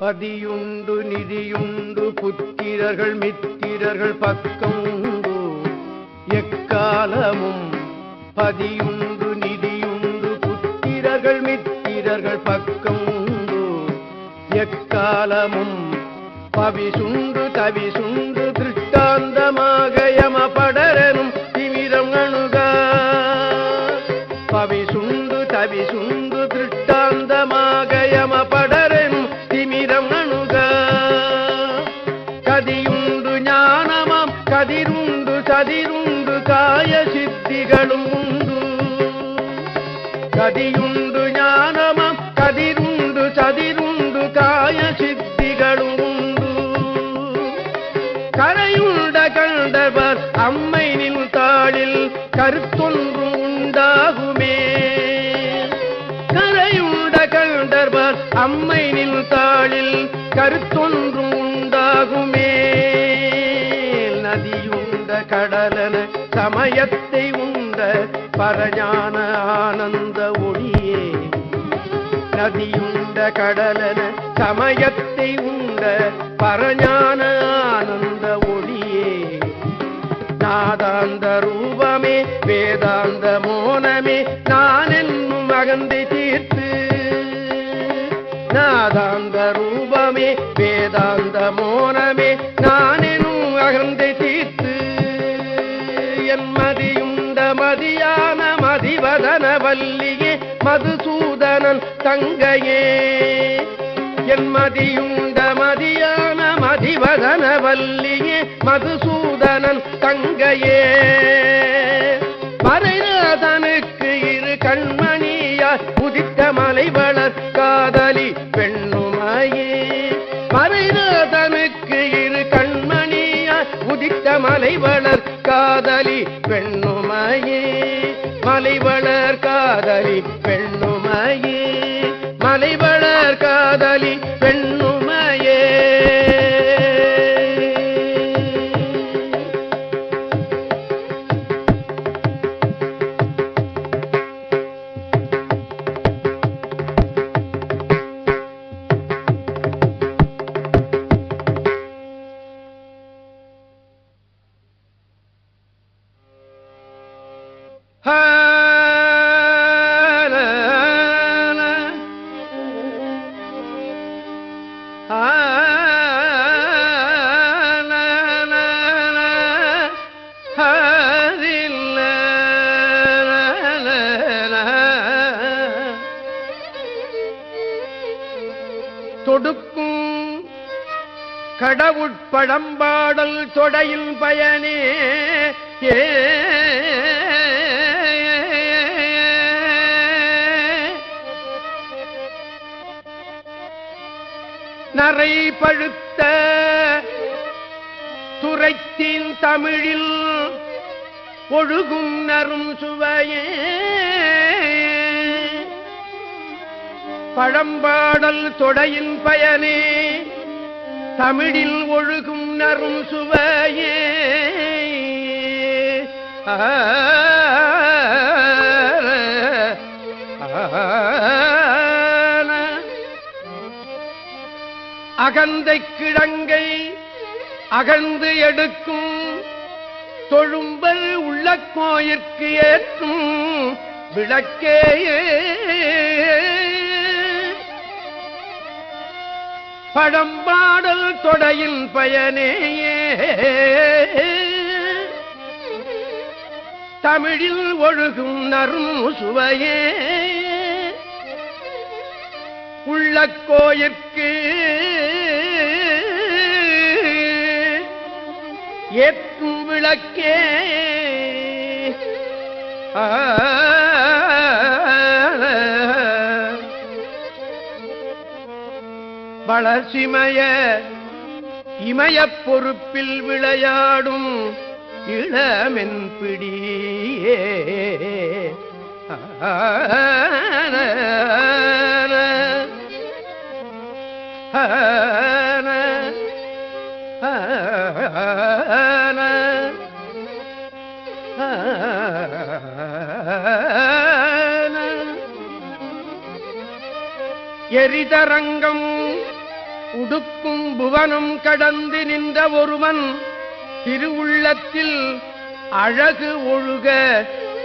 பதியுண்டு நிதியுண்டு புத்திரர்கள் மித்திரர்கள் பக்கம் உண்டு. எக்காலமும் பதியுண்டு நிதியுண்டு புத்திரர்கள் மித்திரர்கள் பக்கம் உண்டு. எக்காலமும் பவிசுண்டு தவிசுண்டு திருஷ்டாந்தமாக யமபடரனும் திமிரம் அணுக. பவிசுண்டு தவிசுண்டு கதியுண்டு ஞானமம் கதிருண்டு சதிருண்டு காய சித்திகளும் உண்டு. கரையுண்ட கண்டவர் அம்மை நின் தாளில் கருத்தொன்றும் உண்டாகுமே. கரையுண்ட கண்டவர் அம்மை நின் தாளில் கருத்தொன்றும் உண்டாகுமே. நதியுண்ட கடலன சமயத்தை உண்ட பரஞான ஆனந்த ஒளியே. நதியுண்ட கடலன சமயத்தை உண்ட பரஞான ஆனந்த ஒளியே. நாதாந்த ரூபமே வேதாந்த மோனமே நான் என்னும் அகந்தை தீர்த்து. நாதாந்த ரூபமே வேதாந்த மோனமே நான் என்னும் அகந்தை தீர்த்து மதிவதன வல்லியே மதுசூதனன் தங்கையே. என் மதியுண்ட மதியான மதிவதன வல்லியே மதுசூதனன் தங்கையே. மறைநாதனுக்கு இரு கண்மணியார் உதித்த மலைவளர் காதலி பெண்ணுமாயே. மறைநாதனுக்கு இரு கண்மணியார் உதித்த மலைவளர் காதலி காதலி தொடுக்கும் கடவுட்பழம்பாடல் தொடையில் பயனே ஏ நரை பழுத்த துரைத்தின் தமிழில் ஒழுகும் நரும் சுவையே பழம்பாடல் தொடையின் பயனே தமிழில் ஒழுகும் நரும் சுவையே ஆ அகந்தை கிழங்கை அகழ்ந்து எடுக்கும் தொழும்பல் உள்ள கோயிற்கு ஏற்றும் விளக்கேயே. பழம்பாடல் தொடையின் பயனேயே. தமிழில் ஒழுகும் நரும் சுவையே. உள்ள கோயிற்கு ஏற்றும் விளக்கே. வளர்ச்சிமய இமய பொறுப்பில் விளையாடும் இளமென் பிடியே. எரிதரங்கம் உடுக்கும் புவனம் கடந்து நின்ற ஒருவன் திருவுள்ளத்தில் அழகு ஒழுக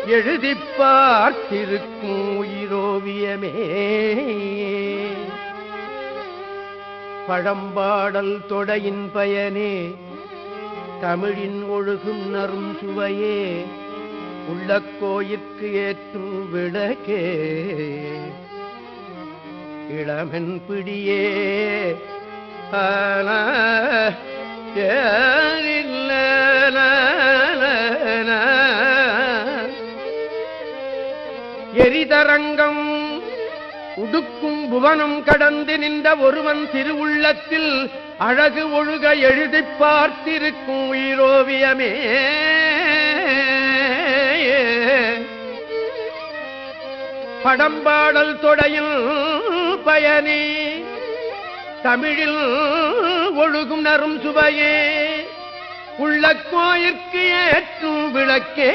எழுதிப் பார்த்திருக்கும் உயிரோவியமே. பழம்பாடல் தொடையின் பயனே தமிழின் ஒழுகும் நறும் சுவையே உள்ள கோயிற்கு ஏற்றும் விளக்கே. இளமன் பிடியே எரிதரங்கம் புவனம் கடந்து நின்ற ஒருவன் திருவுள்ளத்தில் அழகு ஒழுக எழுதிப் பார்த்திருக்கும் உயிரோவியமே. படம்பாடல் தொடையில் பயனே தமிழில் ஒழுகும் நரும் சுவையே உள்ள கோயிற்கு ஏற்றும் விளக்கே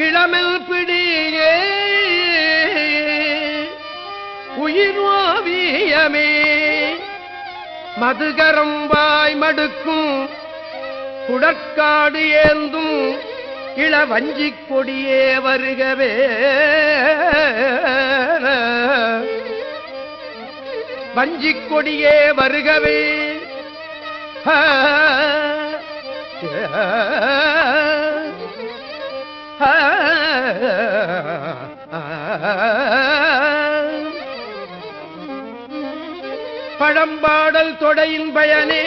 இளமில் பிடியே. உயிர் ஓவியமே மதுகரம்பாய் மடுக்கும். குடற்காடு ஏந்தும். இள வஞ்சிக் கொடியே வருகவே. வஞ்சிக் கொடியே வருகவே. ஆ, பழம்பாடல் தொடையின் பயனே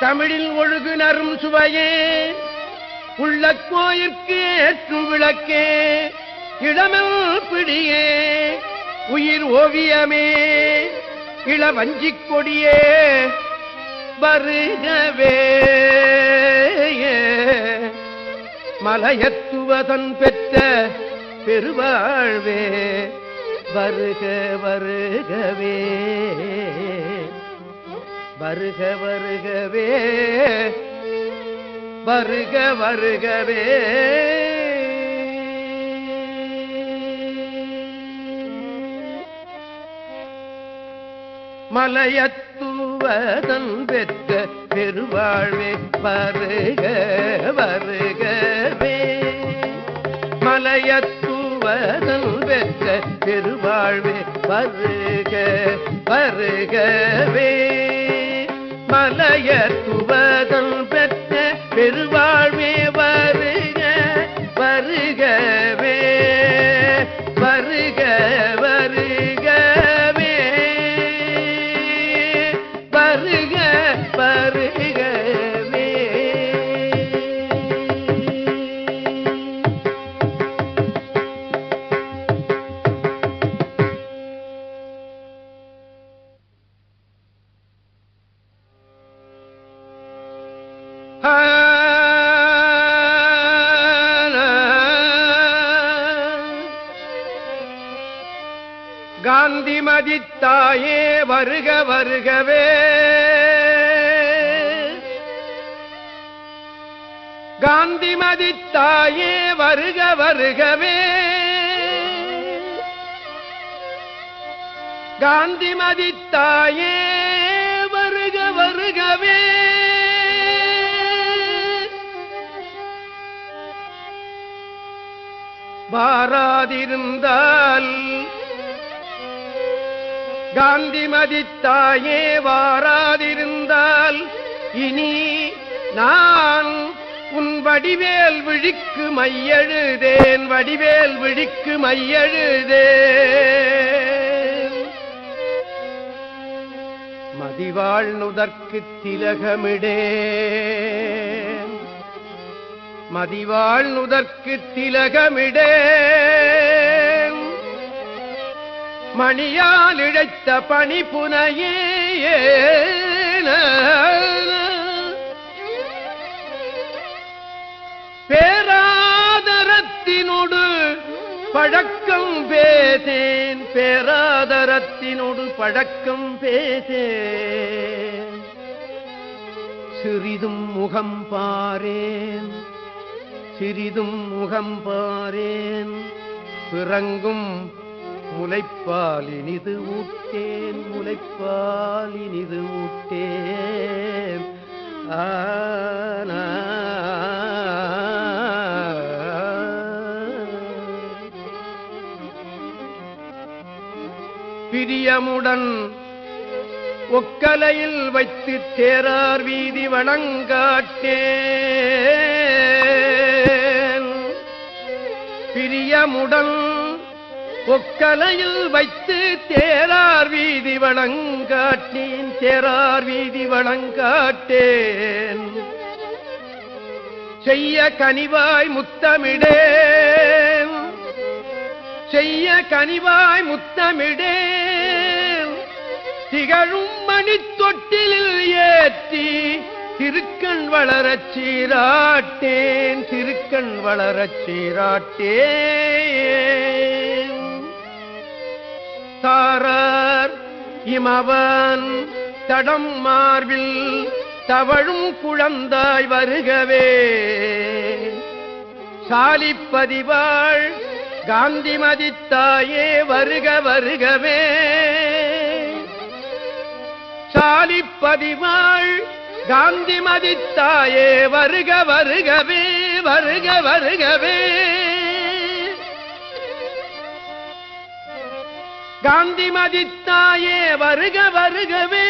தமிழில் ஒழுகு நரும் சுவையே உள்ள கோயிற்கு ஏற்றும் விளக்கே இளமல் பிடியே உயிர் ஓவியமே இளவஞ்சிக் கொடியே வருகவே. மலையத்துவதன் பெற்ற பெருவாழ்வே வருக வருகவே. வருக வருகவே. வருக வருகவே. மலையத்துவதன் பெற்ற பெருவாழ்வே வருக வருக. மலையத்துவதன் பெற்ற பெருவாழ்வே வருக வருகவே. மலையத்துவதன் பெற்ற பெருவாழ்வே வரு காந்திமதி தாயே வருக வருகவே. காந்திமதி தாயே வருக வருகவே. காந்திமதி வாராதிருந்தால் காந்திமதி தாயே வாராதிருந்தால் இனி நான் உன் வடிவேல் விழிக்கு மையெழுதேன் வடிவேல் விழிக்கு மையெழுதேன். மதிவாழ் நுதற்கு திலகமிடேன். மதிவாள் நுதற்கு திலகமிடே. மணியால் இழைத்த பணி புனையே. பேராதரத்தினோடு பழக்கம் பேசேன். பேராதரத்தினோடு பழக்கம் பேசேன். சிறிதும் முகம் பாரேன். சிறிதும் முகம் பாரேன். பிறங்கும் முளைப்பாலினிது ஊட்டேன் முளைப்பாலினிது ஊட்டேன் ஆனா பிரியமுடன் ஒக்கலையில் வைத்து தேரார் வீதி வணங்காட்டே பிரியமுடன் ஒக்கலையில் வைத்து தேரார் வீதி வணங்காட்டேன் தேரார் வீதி வணங்காட்டேன். செய்ய கனிவாய் முத்தமிடேன் செய்ய கனிவாய் முத்தமிடேன். திகழும் மணித்தொட்டிலில் ஏற்றி திருக்கண் வளரச் சீராட்டேன் திருக்கண் வளரச் சீராட்டேன். தாரார் இமவன் தடம் மார்பில் தவழும் குழந்தாய் வருகவே. சாலிப்பதிவாள் காந்திமதித்தாயே வருக வருகவே. சாலிப்பதிவாள் காந்திமதித்தாயே வருக வருகவே வருக வருகவே. காந்திமதித்தாயே வருக வருகவே.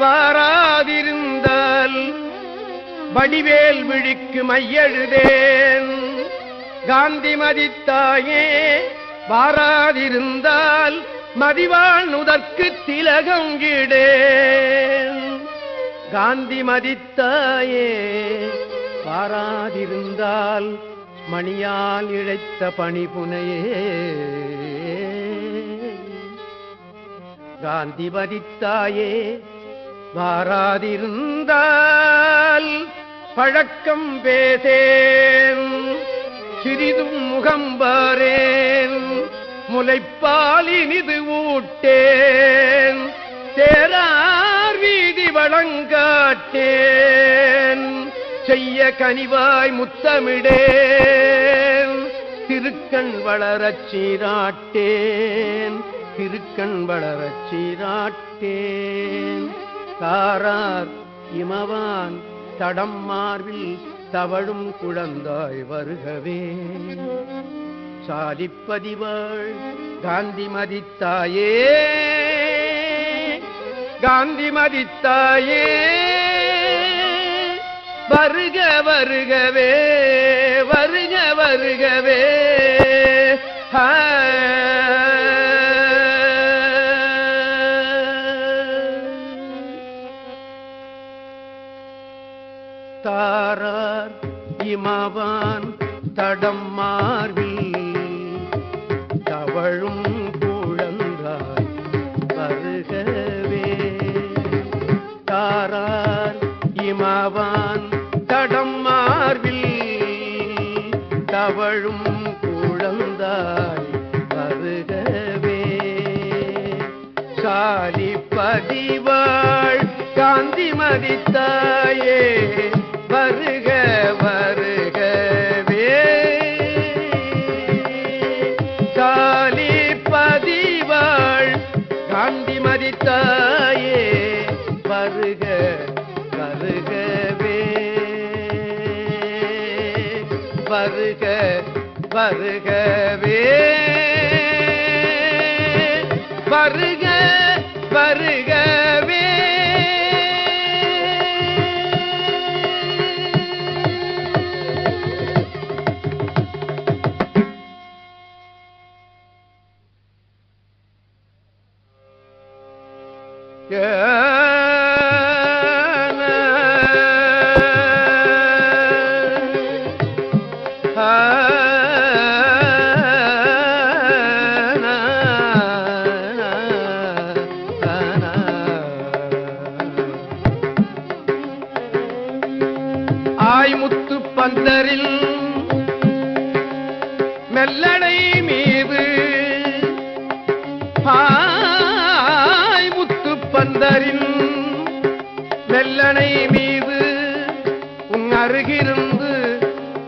வாராதிருந்தால் வடிவேல் விழிக்கு மையெழுதேன். காந்திமதித்தாயே வாராதிருந்தால் உதற்கு நுதற்கு காந்தி மதித்தாயே பாராதிருந்தால் மணியால் இழைத்த பணிபுனையே காந்தி மதித்தாயே வாராதிருந்தால் பழக்கம் பேசேன். சிறிதும் முகம்பாரேன் முலைப்பால் இனிது விட்டேன் தேரார் வீதி வழங்காட்டேன். செய்ய கனிவாய் முத்தமிடேன். திருக்கண் வளரச் சீராட்டேன். திருக்கண் வளரச் சீராட்டேன். தாரார் இமவான் தடம் மார்பில் தவழும் குழந்தாய் வருகவே. சாதிப்பதிவாள் காந்தி மதித்தாயே காந்தி மதித்தாயே வருக வருகவே வருக வருகவே. தாரார் இமவான் தடம் மார்பில் மதித்தாயே வருக வருகவே. காலி பதிவாள் காந்தி மதித்தாயே வருக வருகவே. வருக வருக. மெல்லடை மீது. ஆய் முத்து பந்தரின் வெள்ளனை மீது. உன் அருகிருந்து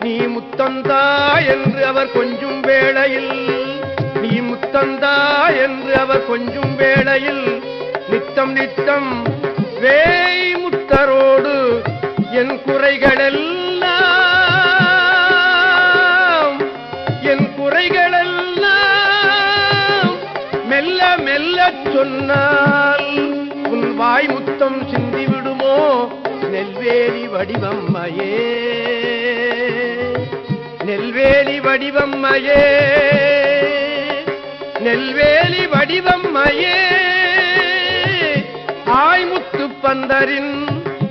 நீ முத்தந்தா என்று அவர் கொஞ்சும் வேளையில் நீ முத்தந்தா என்று அவர் கொஞ்சும் வேளையில் நித்தம் நித்தம் வேய் முத்தரோடு என் குறைகளெல்லாம் சொன்னால் உன் வாய் முத்தம் சிந்திவிடுமோ நெல்வேலி வடிவம்மையே. நெல்வேலி வடிவம்மையே. நெல்வேலி வடிவம்மையே. ஆய்முத்து பந்தரின்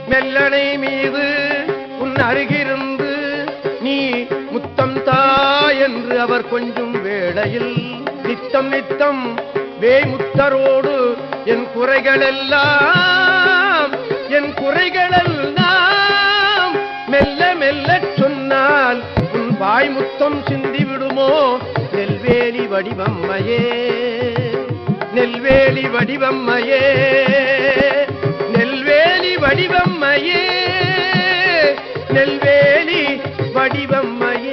மெல்லனை மீது உன் அருகிருந்து நீ முத்தம் தா என்று அவர் கொஞ்சும் வேளையில் நித்தம் நித்தம் வேமுத்தரோடு என் குறைகளெல்லாம் என் குறைகளெல்லாம் மெல்ல மெல்ல சொன்னால் உன் வாய்முத்தம் சிந்திவிடுமோ நெல்வேலி வடிவம்மையே நெல்வேலி வடிவம்மையே நெல்வேலி வடிவம்மையே நெல்வேலி வடிவம்மையே.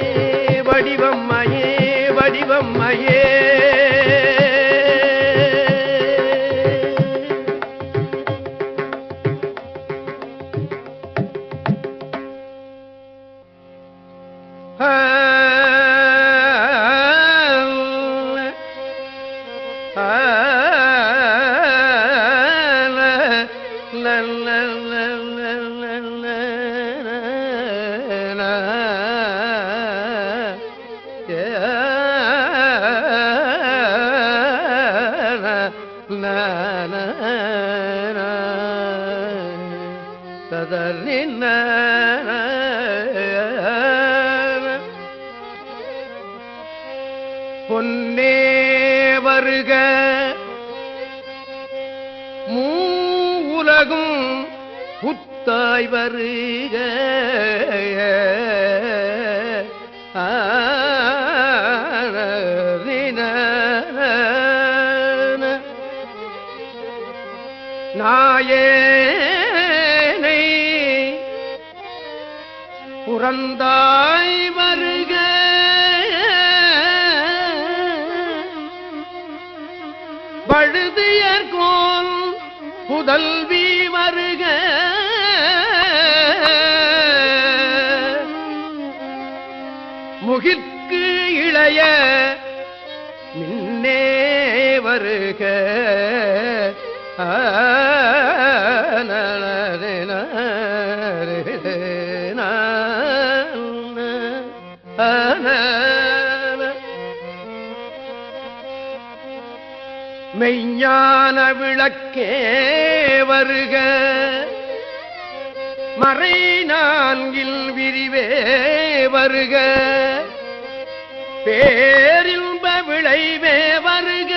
வழுதியர்கோன் புதல்வி வருக முகிற்கு இளைய மின்னே வருக. ஆ, ஞான விளக்கே வருக. மறை நான்கில் விரிவே வருக. பேரின்ப விளைவே வருக.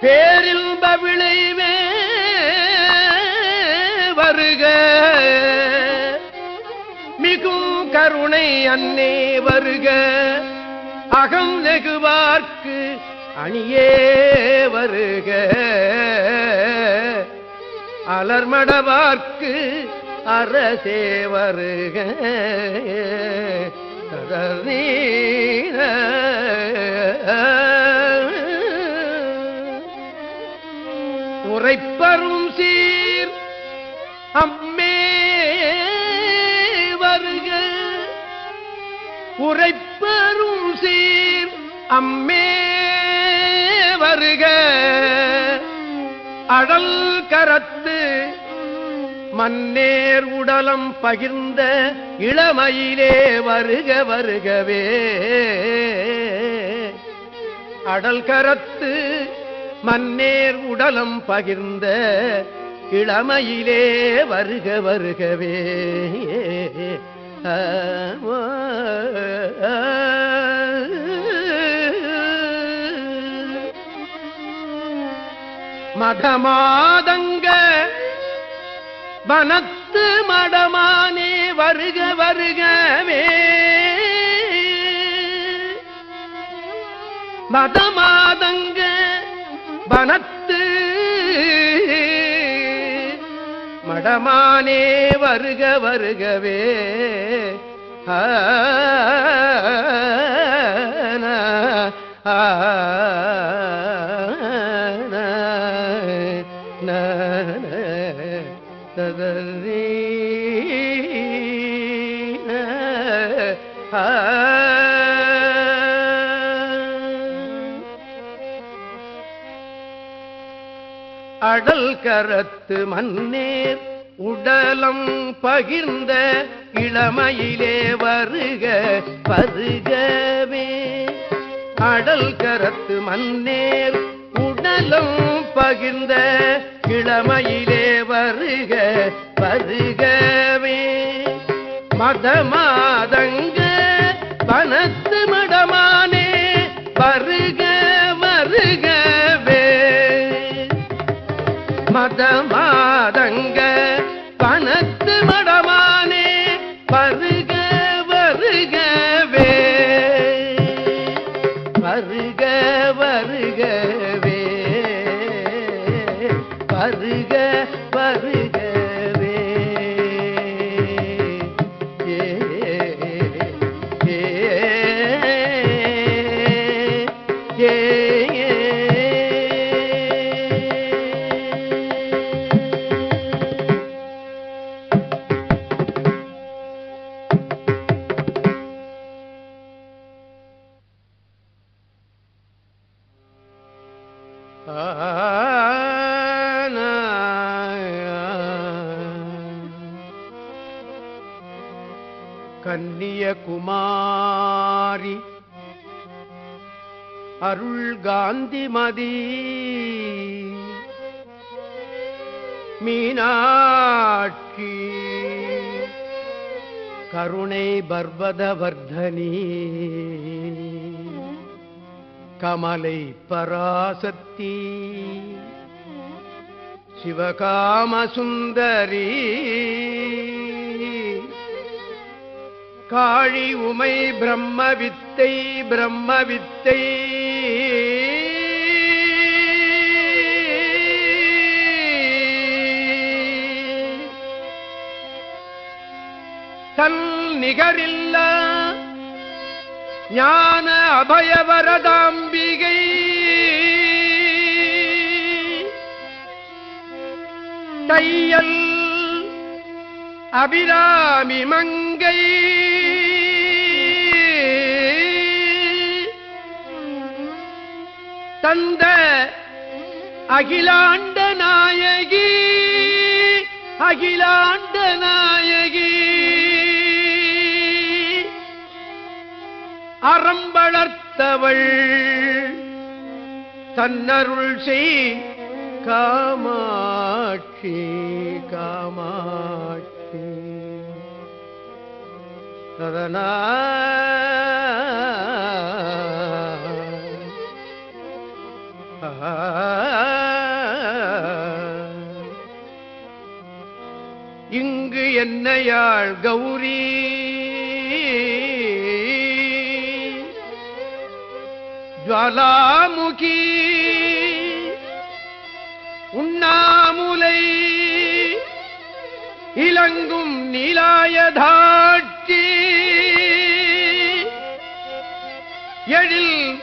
பேரின்ப விளைவே வருக. மிகும் கருணை அன்னே வருக. அகம் நெகுவார்க்கு அணியே வருக. அலர்மடவார்க்கு அரசே வருக. ததர்நீர. உரைப்பரும் சீர் அம்மே வருக. உரைப்பரும் சீர் அம்மே வருக. அடல் கரத்து மன்னேர் உடலம் பகிர்ந்த இளமையிலே வருக வருகவே. அடல் கரத்து மன்னேர் உடலம் பகிர்ந்த இளமையிலே வருக வருகவே. ஆ, மதமாதங்க வனத்து மடமானே வருக வருகவே மதமாதங்க வனத்து மடமானே வருக வருகவே ஆ ஆ அடல் கரத்து மன்னேர் உடலம் பகிர்ந்த இளமையிலே வருக வருகவே அடல் கரத்து மன்னேர் உடலம் பகிர்ந்த இளமையிலே வருக வருகவே மதமாதங்க மதி. மீனாட்சி. கருணை பர்வதவர்தனி. கமலை பராசக்தி. சிவகாமசுந்தரி காழி உமை பிரம்ம வித்தை பிரம்ம வித்தை. தன் நிகரில்ல. ஞான அபயவரதாம்பிகை. தையல் அபிராமி மங்கை. தந்த அகிலாண்ட நாயகி. அகிலாண்ட நாயகி. அறம்பளர்த்தவள் தன்னருள் செய் காமாட்சி காமாட்சி. சதனா இங்கு என்னையாள் கௌரி ஜுவாலாமுகி. உண்ணாமுலை. இலங்கும் நீலாயதாட்சி. எழில்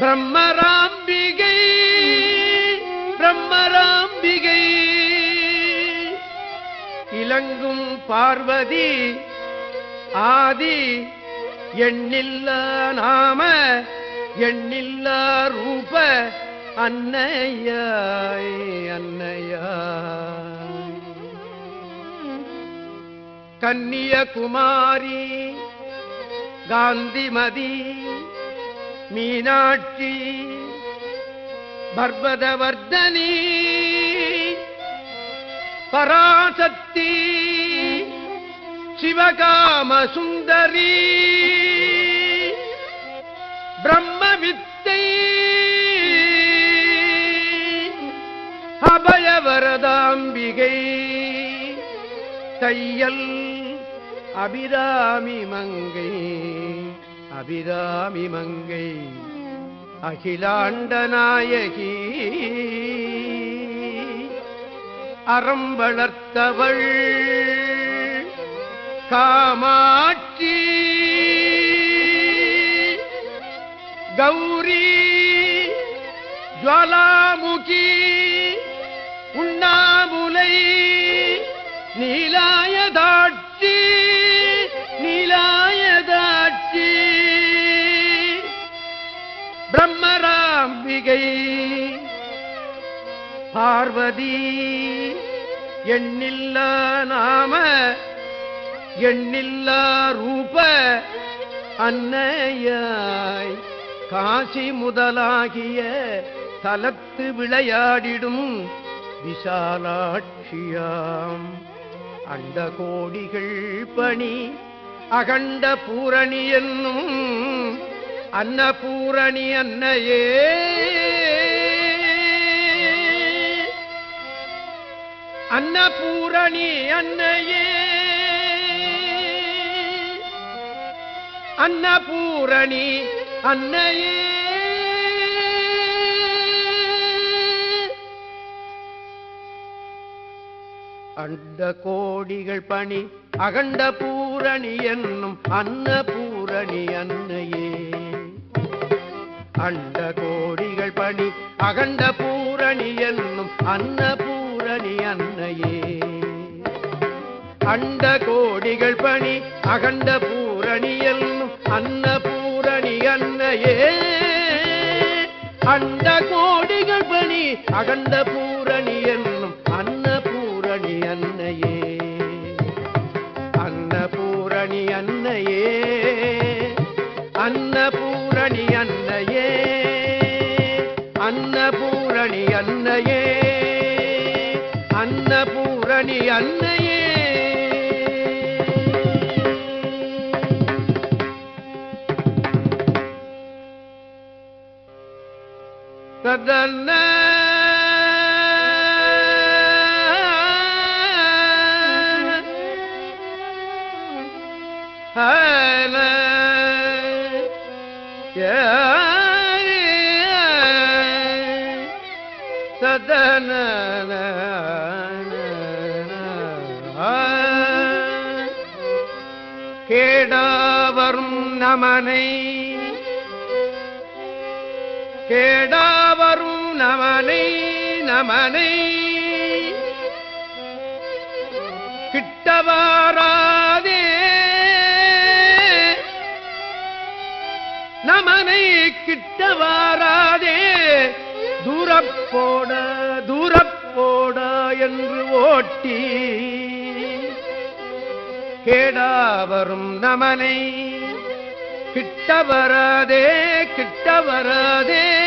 பிரம்மராம்பிகை. பிரம்மராம்பிகை. இலங்கும் பார்வதி ஆதி எண்ணில்ல நாம எண்ணில்லா ரூப அன்னையாய் அன்னையாய். கன்னியகுமாரி காந்திமதி மீனாட்சி பர்வதவர்தனி பராசக்தி சிவகாம சுந்தரீ பிரம்ம வித்தை அபயவரதாம்பிகை. தையல் அபிராமி மங்கை. அபிராமி மங்கை. அகிலாண்ட நாயகி. அறம் வளர்த்தவள். காமாட்சி கௌரி ஜுவாலாமுகி உண்ணாமுலை நீலாயதாட்சி நீலாயதாட்சி. பிரம்மராம்பிகை பார்வதி எண்ணில்ல நாம எண்ணில்லா ரூப அன்னையாய். காசி முதலாகிய தலத்து விளையாடிடும் விசாலாட்சியாம். அண்ட கோடிகள் பணி அகண்ட பூரணி என்னும் அன்னபூரணி அன்னையே. அன்னபூரணி அன்னையே. அன்னபூரணி அன்னையே. அண்ட கோடிகள் பணி அகண்ட பூரணி என்னும் அன்ன பூரணி அன்னையே. அண்ட கோடிகள் பணி அகண்ட பூரணி என்னும் அன்ன பூரணி அன்னையே. அண்ட கோடிகள் பணி அகண்ட பூரணி என்னும் அன்ன அன்னையே அண்ட கோடிகள் பணி அகண்ட பூரணி என்னும் அன்ன பூரணி அன்னையே. அன்ன பூரணி அன்னையே அன்ன பூரணி அன்னையே அன்ன பூரணி அன்னையே அன்ன பூரணி ததன்ன ஹல கேடாவரும் நமனை. கேட நமனை கிட்டவாராதே. நமனை கிட்டவாராதே. தூரப்போட தூரப்போட என்று ஓட்டி கேடாவரும் நமனை கிட்ட வராதே கிட்ட வராதே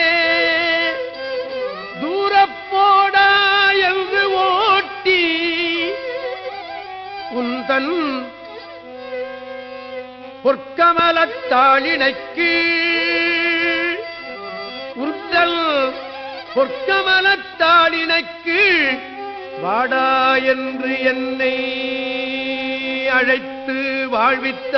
உந்தன் பொற்கமலத்தாளினைக்கு உர்தல் பொற்கமலத்தாளினைக்கு வாடா என்று என்னை அழைத்து வாழ்வித்த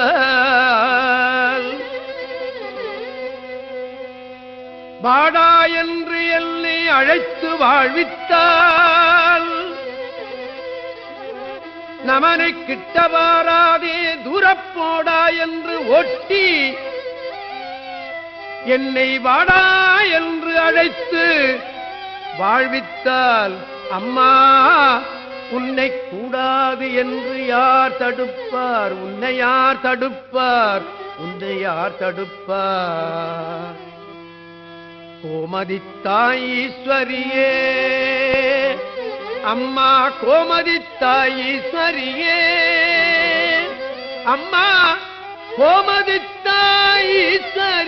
வாடா என்று என்னை அழைத்து வாழ்வித்தார் நமனை கிட்ட வாராதே தூரப்போடா என்று ஒட்டி என்னை வாடா என்று அழைத்து வாழ்வித்தால் அம்மா உன்னை கூடாது என்று யார் தடுப்பார்? உன்னை யார் தடுப்பார்? உன்னை யார் தடுப்பார்? கோமதி தாயீஸ்வரியே அம்மா கோமதி தாயீஸ்வரியே அம்மா கோமதி தாயீஸ்வரியே